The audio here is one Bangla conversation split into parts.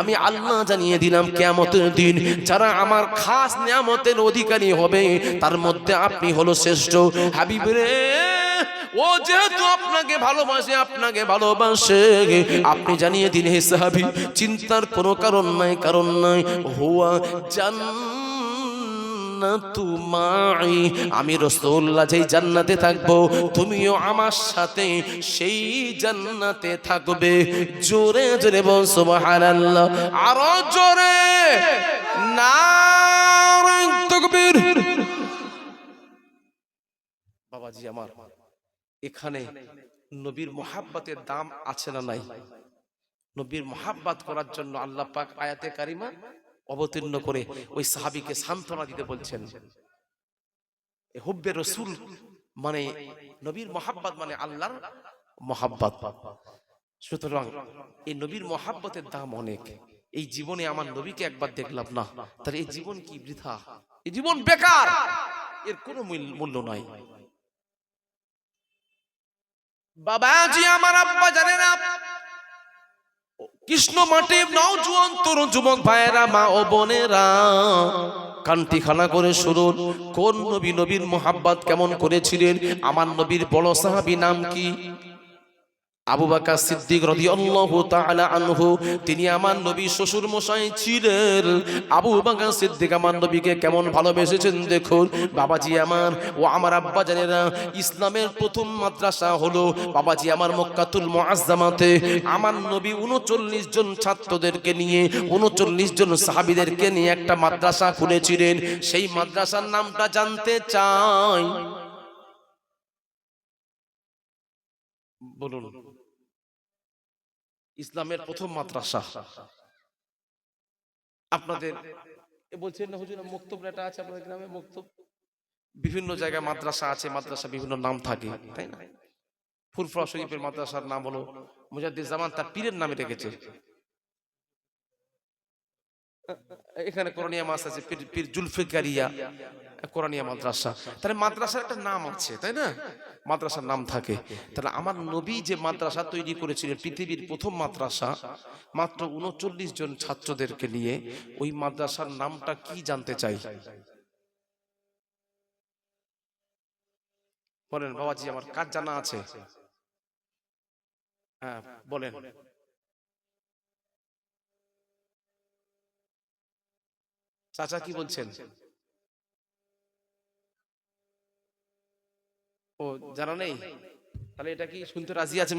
আমি আল্লাহ জানিয়ে দিলাম কেমতের দিন যারা আমার খাস নিয়ামতের অধিকারী হবে, তার মধ্যে আপনি হলো শ্রেষ্ঠ। হাবিব রে, ও যেহেতু আপনাকে ভালোবাসে আপনাকে ভালোবাসে, আপনি জানিয়ে দিন, হে সাহাবি, চিন্তার কোনো কারণ নাই কারণ নাই। হুয়া জান জান্নাতু মাই। আমি রাসূলুল্লাহ যেই জান্নাতে থাকব, তুমিও আমার সাথে সেই জান্নাতে থাকবে। জোরে জোরে বল, সুবহানাল্লাহ। আরও জোরে। নারে তাকবীর। বাবাজি আমার, এখানে নবীর মোহাব্বতের দাম আছে না নাই? নবীর মোহাব্বত করার জন্য আল্লাহ পাক আয়াতে কারিমা অবতীর্ণ করে ওই সাহাবিকে সান্ত্বনা দিতে বলছেন। হুব্বে রসুল মানে নবীর মোহাব্বত মানে আল্লাহর মোহাব্বত। সুতরাং এই নবীর মহাব্বতের দাম অনেক। এই জীবনে আমার নবীকে একবার দেখলাম না, তাহলে এই জীবন কি বৃথা? এই জীবন বেকার! এর কোনো মূল- মূল্য নাই। বাবাজি, আমার আব্বা জানে না কৃষ্ণ মাঠে নাও জুয়ান তরুণ যুবক ভাইয়েরা, মা ও বোনেরা কান্তি খানা করে শুনুন, কোন নবী নবীর মোহাব্বাত কেমন করেছিলেন? আমার নবীর বড় সাহাবি নাম কি? আবু বাকা সিদ্দিক রাদিয়াল্লাহু তাআলা আনহু, তিনি আমার নবী শ্বশুর মশাই ছিলেন। আবু বাকা সিদ্দিক আমার নবীকে কেমন ভালোবেসেছেন দেখুন। বাবাজি আমার ও আমার আব্বা জানেরা, ইসলামের প্রথম মাদ্রাসা হলো বাবাজি আমার মক্কাতুল মুআজ্জামাতে। আমার নবী 39 জন ছাত্রদেরকে নিয়ে 39 জন সাহাবীদেরকে নিয়ে একটা মাদ্রাসা খুলেছিলেন। সেই মাদ্রাসার নামটা জানতে চাই। বলুন। ইসলামের প্রথম মাদ্রাসা। আপনাদের এ বলছেন না হুজুর মক্তব এটা আছে আপনাদের গ্রামে মক্তব? বিভিন্ন জায়গায় মাদ্রাসা আছে মাদ্রাসা বিভিন্ন নাম থাকে তাই না? ফুরফুরা শরীফের মাদ্রাসার নাম হলো মুজাদ্দিদ জামান তার পীরের নামে রেখেছে। এখানে কোরআনিয়া মাস আছে পীর জুলফিকারিয়া। কোরআনিয়া মাদ্রাসা। তাহলে মাদ্রাসার একটা নাম আছে, তাই না? মাদ্রাসার নাম থাকে। তাহলে আমার নবী যে মাদ্রাসা তৈরি করেছিলেন, পৃথিবীর প্রথম মাদ্রাসা, মাত্র উনচল্লিশ জন ছাত্রদেরকে নিয়ে, ওই মাদ্রাসার নামটা কি জানতে চাই? বলেন, বাবাজি, আমার কাজ জানা আছে। হ্যাঁ বলেন। চাচা কি বলছেন? ও জানা নেই? তাহলে এটা কি শুনতে রাজি আছে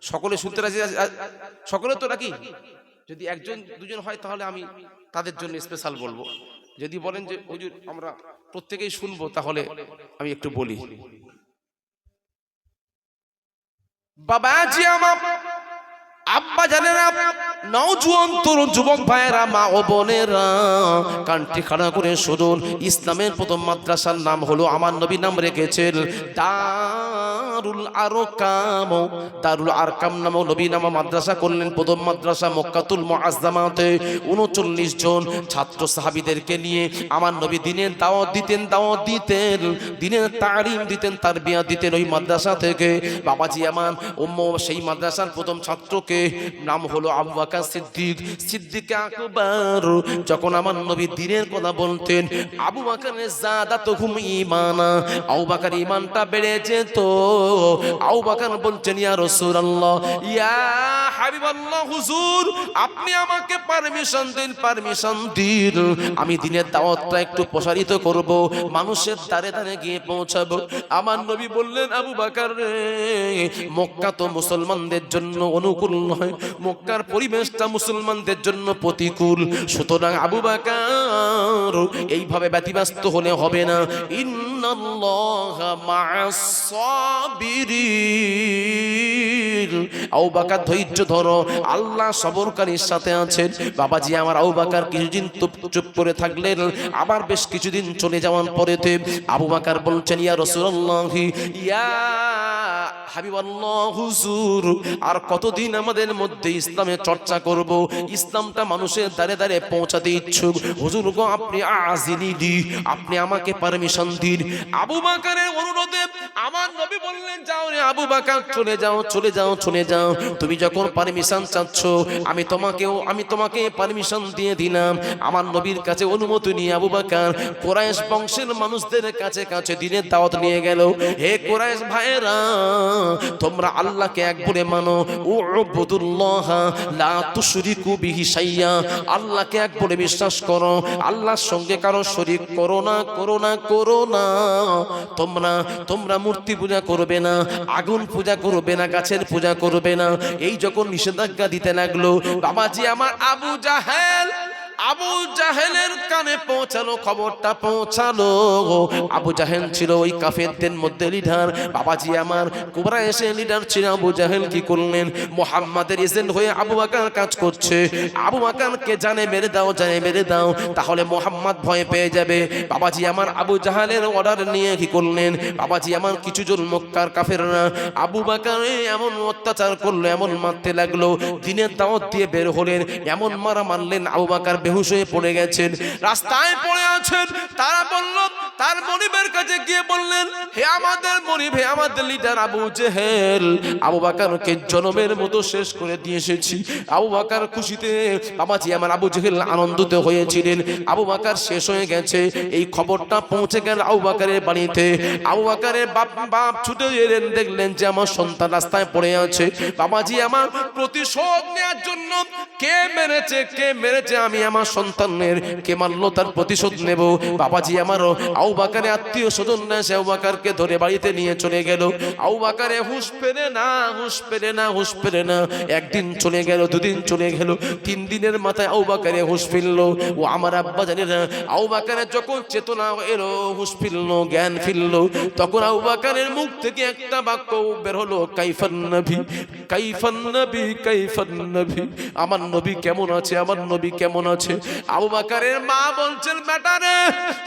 সকলে শুনতে রাজি আছে- সকলে তো নাকি? যদি একজন দুজন হয় তাহলে আমি তাদের জন্য স্পেশাল বলব। যদি বলেন যে হুজুর আমরা প্রত্যেকেই শুনব তাহলে আমি একটু বলি। বাবা বাবাজি আমার আব্বা জানে না নওজোয়ান তরুণ যুবক ভাইয়েরা, মা ও বোনেরা, কান্টি খাড়া করে শুনুন। ইসলামের প্রথম মাদ্রাসার নাম হলো, আমার নবী নাম রেখেছেন দারুল আরকাম। দারুল আরকাম নাম নবী নাম মাদ্রাসা করলেন প্রথম মাদ্রাসা মক্কাতুল মুআজ্জামাতে। 39 জন ছাত্র সাহাবীদেরকে নিয়ে আমার নবী দিনের দাওয়াত দিতেন দাওয়াত দিতেন, দিনের তালিম দিতেন তারবিয়া দিতেন ওই মাদ্রাসা থেকে। বাবাজি আমার, উম্ম সেই মাদ্রাসার প্রথম ছাত্রকে নাম হলো আব্বাকা সিদ্দিক। সিদ্দিক আকবর, যখন আমার নবী দিনের কথা বলতেন, আবু বকরের তো ঘুম ঈমানা আবু বাকার ইমানটা বেড়ে যেত। আবু বাকার বলছেন ইয়া রাসূলুল্লাহ, ইয়া হাবিবাল্লাহ হুজুর, আপনি আমাকে পারমিশন দিন পারমিশন দিন। আমি দিনের দাওয়াতটা একটু প্রসারিত করব, মানুষের দ্বারে দ্বারে গিয়ে পৌঁছাবো। আমার নবী বললেন, আবু বাকার, মক্কা তো মুসলমানদের জন্য অনুকূল নয়। মক্কার পরিবেশটা মুসলমানদের জন্য প্রতিকূল। সুতরাং আবু বাকার, এইভাবে ব্যতিব্যস্ত হলে হবে না। ইন্নাল্লাহা আবু বাকার ধৈর্য ধরো আল্লাহ সবরকারীর সাথে আছেন। বাবাজি আমার আবু বাকার কিছুদিন চুপ করে থাকলেন। আবার বেশ কিছুদিন চলে যাওয়ার পরেতে আবু বাকার বলছেন, ইয়া রাসূলুল্লাহ, ইয়া হুজুর, আর কতদিন আমাদের মধ্যে ইসলামের চর্চা করব? ইসলামটা মানুষের দ্বারে দ্বারে পৌঁছাতে ইচ্ছুক। হুজুর গো, আপনি আজিনি দি, আপনি আমাকে পারমিশন দিন। আবু বাকারের অনুরোধে আমার নবী বললেন, যাও রে আবু বাকার, চলে যাও চলে যাও চলে যাও। তুমি যখন পারমিশন চাচ্ছ? আমি তোমাকেও, আমি তোমাকে পারমিশন দিয়ে দিলাম। আমার নবীর কাছে অনুমতি নিয়ে আবু বাকার কোরাইশ বংশের মানুষদের কাছে কাছে দিনের দাওয়াত নিয়ে গেল। হে কোরাইশ ভাইরা তোমরা আল্লাহকে এক বলে মানো, উবুদুল্লাহ লা তুশরিকু বিহি শাইয়া। আল্লাহকে এক বলে বিশ্বাস করো, আল্লাহর সঙ্গে কারও শরীক করো না করো না করো না। তোমরা তোমরা মূর্তি পূজা করবে না, আগুন পূজা করবে না, গাছের পূজা করবে না। এই যখন নিষেধাজ্ঞা দিতে লাগল। বাবাজি আমার আবু জাহেল। আবু জাহেলের কানে পৌঁছালো, খবরটা পৌঁছালো। আবু জাহেল ছিল ওই কাফেরদের মধ্যে লিডার বাবাজি আমার, কুবরা এসে লিডার ছিল। আবু জাহেল কি করলেন? মোহাম্মদের এজেন্ট হয়ে আবু বাকার কাজ করছে। আবু বাকারকে জানে মেরে দাও, জানে মেরে দাও, তাহলে মোহাম্মদ ভয় পেয়ে যাবে। বাবাজি আমার, আবু জাহালের অর্ডার নিয়ে কি করলেন? বাবাজি আমার কিছু জন মক্কার কাফেররা আবু বাকার এমন অত্যাচার করল, এমন মারতে লাগল। দিনের দাওয়াত দিয়ে বের হলেন, এমন মারা মারলেন আবু বাকার বেহুশ হয়ে পড়ে গেছেন। রাস্তায় পড়ে আছেন। তারা বলল, তার মনিবের কাছে গিয়ে বললেন, হে আমাদের মনিব, হে আমাদের লিডার আবু জেহেল, আবু বাকারকে জনমের মতো শেষ করে দিয়ে এসেছি। আবু বাকার খুশিতে বাবাজি আমার আবু জেহেল আনন্দিত হয়েছিলেন। আবু বাকার শেষ হয়ে গেছে। এই খবরটা পৌঁছে গেল আবু বাকারের বাড়িতে। আবু বাকারের বাপ বাপ ছুটে এলেন, দেখলেন যে আমার সন্তান রাস্তায় পড়ে আছে। বাবাজি আমার প্রতিশোধ নেওয়ার জন্য কে মেরেছে কে মেরেছে আমি আমার সন্তানের কে মারলো তার প্রতিশোধ নেব। বাবাজি আমারও আউ বাকারে আত্মীয় স্বজন না, সে বাকারকে ধরে বাড়িতে নিয়ে চলে গেল। আউ বাকারে হুশ পেরে না, হুশ পেরে না, হুশ পেরে না। একদিন চলে গেল, দুদিন চলে গেল, তিন দিনের মাথায় আউ বাকারে হুশ ফিরলো। ও আমার আব্বা জানি না আউ বাকারে যখন চেতনা এলো, হুশ ফিরলো, জ্ঞান ফিরলো। তখন আউ বাকারের মুখ থেকে একটা বাক্য বের হলো, কাইফান নবী কাইফান নবী কাইফান নবী। আমার নবী কেমন আছে, আমার নবী কেমন আছে? আবু বাকারের মা বলছেন ম্যাটারে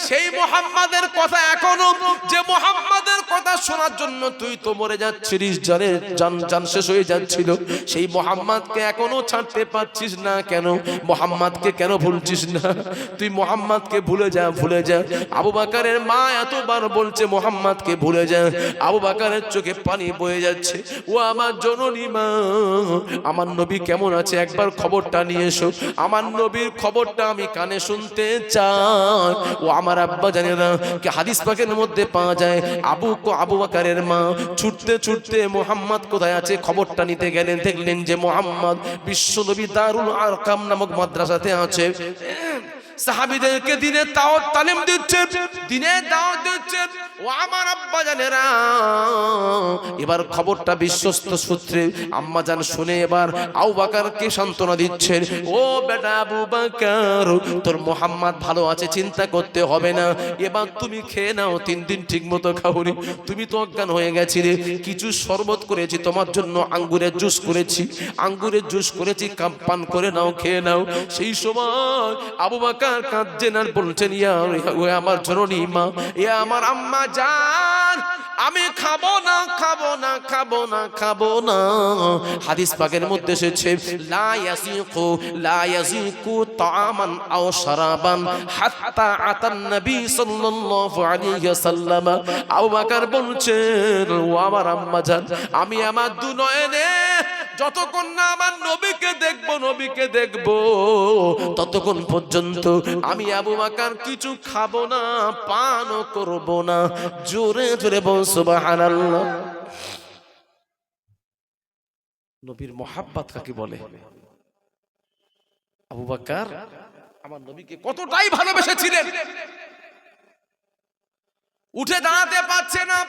সেই মোহাম্মদের কথা এখনও, যে মোহাম্মদের কথা শোনার জন্য তুই তো মরে যাচ্ছিস জানে, জান জান শেষ হয়ে যাচ্ছিল। সেই মোহাম্মদকে এখনও ছাড়তে পারছিস না কেন? মোহাম্মদকে কেন ভুলছিস না? তুই মোহাম্মদকে ভুলে যা ভুলে যা। আবু বাকারের মা এতবার বলছে, মোহাম্মদকে ভুলে যা। আবু বাকারের চোখে পানি বয়ে যাচ্ছে। ও আমার জননী মা, আমার নবী কেমন আছে? একবার খবরটা নিয়ে এসো। আমার নবীর খবরটা আমি কানে শুনতে চাই। ও আমার আব্বা জানে না কি হাদিস পাকের মধ্যে পাওয়া যায়, আবু আবু বাকারের মা ছুটতে ছুটতে মোহাম্মদ কোথায় আছে? খবরটা নিতে গেলেন, দেখলেন যে মোহাম্মদ বিশ্ব নবী দারুল আরকাম নামক মাদ্রাসাতে আছে। সাহাবিদেরকে দিনে তাও তালিম দিচ্ছেন দিনে দাওয়াত দিচ্ছেন ও আমার আব্বা জানেরা, এবার খবরটা বিশ্বস্ত সূত্রে আম্মা জান শুনে এবার আবু বাকারকে সান্ত্বনা দিচ্ছেন? ও বেটা আবু বাকার, তোর মোহাম্মদ ভালো আছে, চিন্তা করতে হবে না। এবার তুমি খেয়ে নাও, তিন দিন ঠিক মতো খাওনি। তুমি তো অজ্ঞান হয়ে গেছিলে। কিছু শরবত করেছি, তোমার জন্য আঙ্গুরের জুস করেছি। আঙ্গুরের জুস করেছি কাপ পান করে নাও, খেয়ে নাও। সেই সময় আবু বাকার কাঁদছেন আর বলছেন ইয়া আমার জননী মা, এ আমার আম্মা জান, আমি খাব না খাব না খাব না খাব না। হাদিস পাকের মধ্যে এসেছে আও শারাবান হাত্তা আতান নবী সাল্লাল্লাহু আলাইহি ওয়াসাল্লাম। আবু বকর বলছেন, ও আমার আম্মা জান, আমি আমার দু নয়নে যতক্ষণ না আমার নবীকে দেখব নবীকে দেখব, ততক্ষণ পর্যন্ত আমি আবু বাকার কিছু খাব না, পানও করব না। জোরে জোরে বল, সুবহানাল্লাহ। নবীর মোহাব্বত কাকে বলে? আবু বাকার আমার নবীকে কতটাই ভালোবেসেছিলেন? উঠে দাঁড়াতে পারছে না।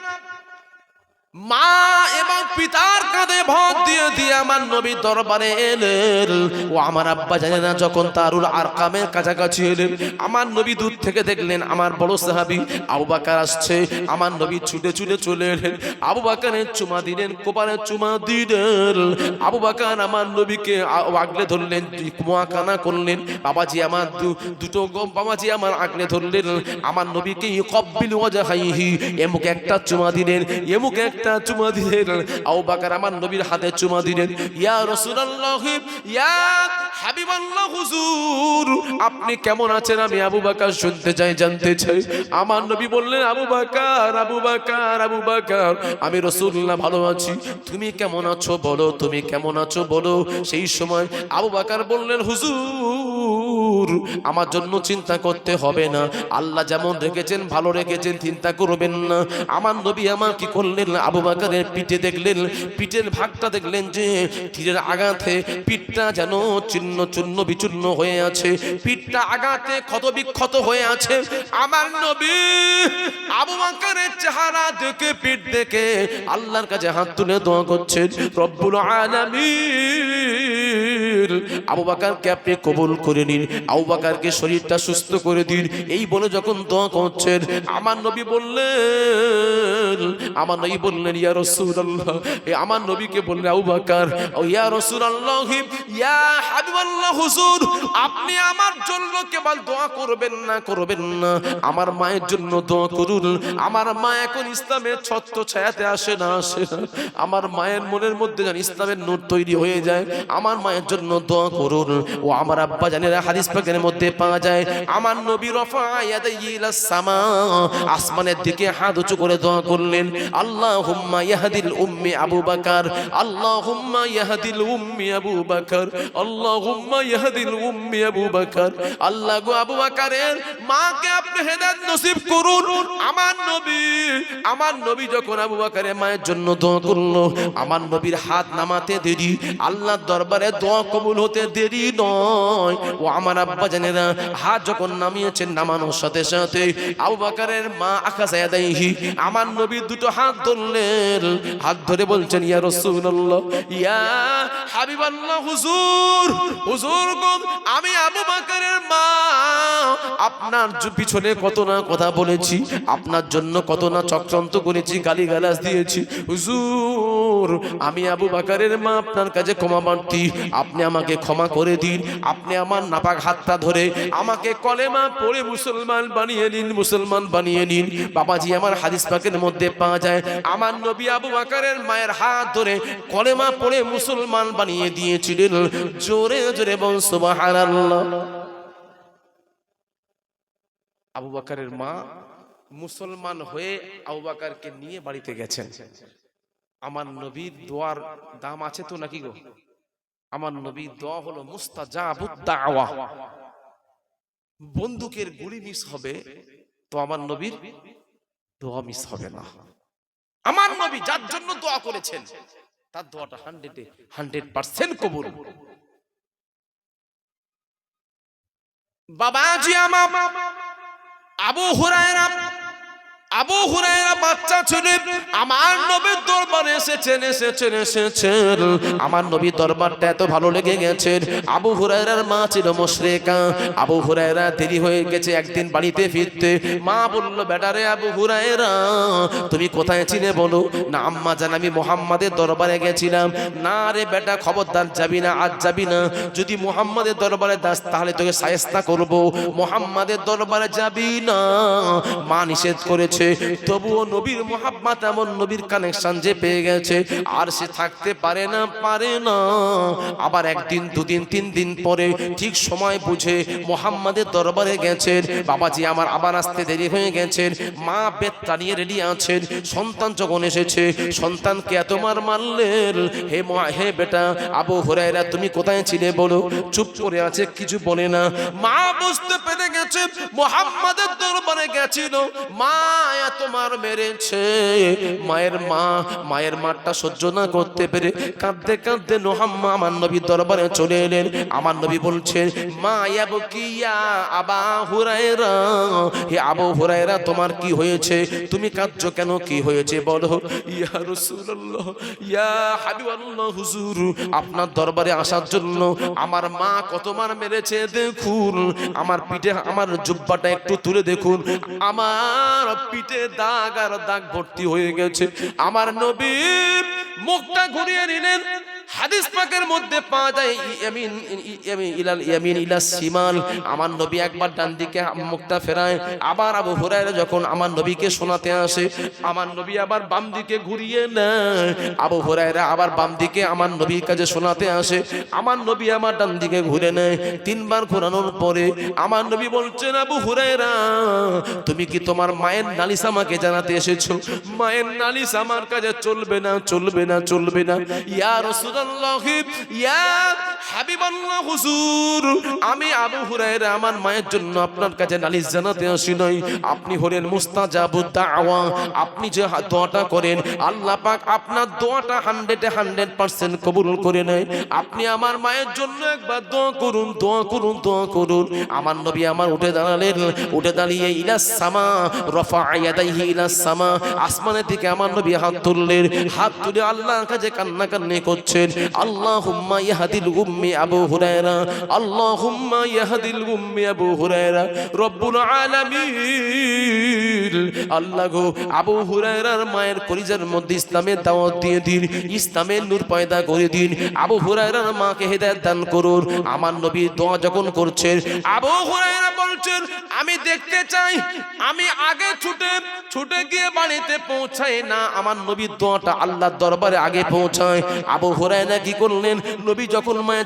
মা এবং পিতার কাঁধে ভর দিয়ে দিয়ে আমার নবী দরবারে এলেন। ও আমার আব্বা জানে না যখন তারুল আর কামের কাছাকাছি এলেন, আমার নবী দূর থেকে দেখলেন আমার বড় সাহাবি আবু বাকার আসছে। আমার নবী ছুটে ছুটে চলে এলেন। আবু বাকারের চুমা দিলেন, কোপারের চুমা দিলেন। আবু বাকার আমার নবীকে আগলে ধরলেন কুয়া কানা করলেন। বাবাজি আমার দুটো বাবাজি আমার আগলে ধরলেন। আমার নবীকে কব্বিল ওয়াজাহাইহি, এমুক একটা চুমা দিলেন, এমুক একটা চুমা দিলেন। আবু বাকার আমার নবীর হাতে চুমা দিলেন। ইয়া ইয়া হাবিবাল্লাহ আপনি কেমন আছেন? আমি আবু বাকার শুনতে চাই, জানতে চাই। আমার নবী বললেন, আবু বাকার আবু বাকার আবু বাকার, আমি রসুল্লাহ ভালো আছি। তুমি কেমন আছো বলো, তুমি কেমন আছো বলো। সেই সময় আবু বাকার বললেন, হুজুর আমার জন্য চিন্তা করতে হবে না। আল্লাহ যেমন রেখেছেন, ভালো রেখেছেন, চিন্তা করবেন না। আমার নবী আমার কি করলেন, আবু বাকারের পিঠে দেখলেন, পিঠের ভাগটা দেখলেন যে তীরের আঘাতে পিঠটা যেন চিহ্ন চূর্ণ বিচূর্ণ হয়ে আছে। পিঠটা আঘাতে ক্ষত বিক্ষত হয়ে আছে। আমার নবী আবু বাকারের চেহারা দেখে, পিঠ দেখে আল্লাহর কাছে হাত তুলে দোয়া করছেন, রব্বুল আলামিন। আবু বাকারকে আপনি কবুল করে নিন, আবু বাকারকে শরীরটা সুস্থ করে দিন। এই বলে যখন দোয়া করছেন, আমার নবী বললেন, আমার নবী বললেন, ইয়া রাসূলুল্লাহ। এ আমার নবীকে বললেন, আবু বাকার ইয়া রাসূলুল্লাহ, ইয়া হাবিবাল্লাহ হুজুর, আপনি আমার জন্য কেবল দোয়া করবেন না করবেন না। আমার মায়ের জন্য দোয়া করুন। আমার মা এখন ইসলামের ছত্র ছায়াতে আসে না আসে না। আমার মায়ের মনের মধ্যে যেন ইসলামের নূর তৈরি হয়ে যায়। আমার মায়ের জন্য দোয়া করুন। ও আমার আব্বা জানেরা হাদিস পাকের মধ্যে পাওয়া যায়, আমার নবী রফা সামা আসমানের দিকে হাত উঁচু করে দোয়া করলেন, আল্লাহুম্মা ইয়াহদিল উম্মি আবু বকর আল্লাহুম্মা ইয়াহদিল উম্মি আবু বকর আল্লাহুম্মা ইয়াহদিল উম্মি আবু বকর আল্লাহ গো আবু বকরের মাকে আপনি হেদায়েত নসিব করুন আমার নবী আমার নবী যখন আবু বকরের মায়ের জন্য দোয়া করল আমার নবীর হাত নামাতে দেরি আল্লাহর দরবারে দোয়া কবুল হতে দেরি নয়। ও আমার আব্বা জানেরা, হাত যখন নামিয়েছেন নামানোর সাথে সাথে আবু বকরের মা আকাশ আদাইহি আমার নবী দুটো হাত ধরলেন। হাত ধরে বলছেন, ইয়া রাসূলুল্লাহ, ইয়া হাবিবাল্লাহ, হুজুর হুজুর আমি আবু বকরের মা। আপনার পিছনে কত না কথা বলেছি, আপনার জন্য কত না চক্রান্ত করেছি গালি গালিগালাজ দিয়েছি। হুজুর, আমি আবু বাকারের মা, আপনার কাছে ক্ষমা প্রার্থী। আপনি আমাকে ক্ষমা করে দিন। আপনি আমার নাপাক হাতটা ধরে আমাকে কলেমা পড়ে মুসলমান বানিয়ে নিন মুসলমান বানিয়ে নিন। বাবাজি আমার হাদিস পাকের মধ্যে পাওয়া যায়। আমার নবী আবু বাকারের মায়ের হাত ধরে কলেমা পড়ে মুসলমান বানিয়ে দিয়েছিলেন। জোরে জোরে বল সুবহানাল্লাহ। আবু বাকারের মা মুসলমান হয়ে আবু বাকারকে নিয়ে বাড়িতে গেছেন। আমার নবীর দোয়ার দাম আছে তো নাকি গো? আমার নবীর দোয়া হলো মুস্তাজাবুদ দাওয়া বন্দুকের গুলি মিস হবে তো আমার নবীর দোয়া মিস হবে না। আমার নবী যার জন্য দোয়া করেছেন তার দোয়াটা হান্ড্রেডে হান্ড্রেড পার্সেন্ট কবুল। বাবাজি আমার আবু হুরায়রা আবু হুরায়রা বাচ্চা ছিলেন আমার নবীর দরবারে এসেছেন এসেছেন এসেছেন। আমার নবীর দরবারটা এত ভালো লেগে গেছেন আবু হুরায়রার মা ছিল মুশরিকা। আবু হুরায়রা দেরি হয়ে গেছে একদিন বাড়িতে ফিরতে। মা বলল বেটারে আবু হুরায়রা, তুমি কোথায় ছিলে বলো? না আম্মা জান, আমি মোহাম্মদের দরবারে গেছিলাম। না রে বেটা, খবরদার যাবি না আজ যাবি না। যদি মোহাম্মদের দরবারে দাস তাহলে তোকে সায়স্তা করব। মোহাম্মদের দরবারে যাবি না। মা নিষেধ করেছে। তবুও নবীর মোহাম্মত এমন নবীর কানেকশন যে পেয়ে গেছে। আর সে থাকতে পারে না পারে না। আবার একদিন, দুদিন, তিন দিন পরে ঠিক সময় বুঝে মোহাম্মদের দরবারে গেছেন। বাবাজি আমার আবার আসতে দেরি হয়ে গেছেন। মা বেত্তা নিয়ে রেডি আছেন। সন্তান যখন এসেছে, সন্তানকে এত মার মারলেন, হে মা হে বেটা, আবু হুরায়রা, তুমি কোথায় ছিলে বলো? চুপ করে আছে, কিছু বলে না। মা বুঝতে পেরে গেছে, মোহাম্মদের দরবারে গেছিল। মা এত মার মেরেছে। মায়ের মা, মায়ের মারটা সহ্য না করতে পেরে কাঁদতে কাঁদতে নোহাম্মা আমার নবীর দরবারে চলে এলেন। আমার নবী বলছেন, মা ইয়াবকিয়া আবা হুরায়রা? হে আবু হুরায়রা, তোমার কি হয়েছে? তুমি কাঁদছো কেন? কি হয়েছে বলো? ইয়া রাসূলুল্লাহ, ইয়া হাবিবাল্লাহ হুজুর, আপনার দরবারে আসার জন্য আমার মা কত মার মেরেছে দেখুন। আমার পিঠে, আমার জুব্বাটা একটু তুলে দেখুন। আমার পিঠে দাগ আর দাগ ভর্তি হয়ে গেছে। আমার নবীর মুখটা ঘুরিয়ে নিলেন। হাদিস পাকের মধ্যে পাওয়া যায় ইয়ামিন ইলাল, ইয়ামিন ইলা শিমাল আমার নবী একবার ডান দিকে মুখটা ফেরায়, আবার আবু হুরায়রা যখন আমার নবীকে শোনাতে আসে, আমার নবী আবার বাম দিকে ঘুরিয়ে নেয়। আবু হুরায়রা আবার বাম দিকে আমার নবীর কাছে শোনাতে আসে, আমার নবী আমার ডান দিকে ঘুরে নেয়। তিনবার ঘোরানোর পরে আমার নবী বলছেন, আবু হুরায়রা, তুমি কি তোমার মায়ের নালিশ আমাকে জানাতে এসেছ? মায়ের নালিশ আমার কাছে চলবে না চলবে না চলবে না। ইয়া রাসূলুল্লাহ ইয়া হাবিবাল্লাহ হুজুর। আমি আবু হুরায়রা, আমার মায়ের জন্য আপনার কাছে নালিশ জানাতে আসি নাই। আপনি হলেন মুস্তাজাবুদ দাওয়া। আপনি যে দোয়াটা করেন, আল্লাহ পাক আপনার দোয়াটা হান্ড্রেডে হান্ড্রেড পার্সেন্ট কবুল করে নেয়। আপনি আমার মায়ের জন্য একবার দোয়া করুন দোয়া করুন দোয়া করুন। আমার নবী আমার উঠে দাঁড়ালেন, উঠে দাঁড়িয়ে ইলাস সামা, রফা ইয়াদাইহি ইলাস সামা। আসমানের দিকে আমার নবী হাত তুললেন। হাত তুলে আল্লাহর কাছে কান্না কান্নি করছেন। আল্লাহুম্মা ইয়াহদিল উম্মি আবু হুরায়রা। আল্লাহুম্মা ইয়াহদিল উম্মি আবু হুরায়রা। রব্বুল আলামিন। আল্লাহ গো, আবু হুরায়রার মায়ের কলিজার মধ্যে ইসলামের দাওয়াত দিয়ে দিন, ইসলামের নূর পয়দা করে দিন। আবু হুরায়রার মাকে হেদায়েত দান করুন। আমার নবী দোয়া যখন করছেন, আবু হুরায়রা বলছেন, আমি দেখতে চাই, আমি আগে ছুটে ছুটে গিয়ে বাড়িতে পৌঁছাই না। আমার নবীর দোয়াটা আল্লাহর দরবারে আগে পৌঁছায়। আবু হুরায়রা কি করলেন? নবী যখন মায়ের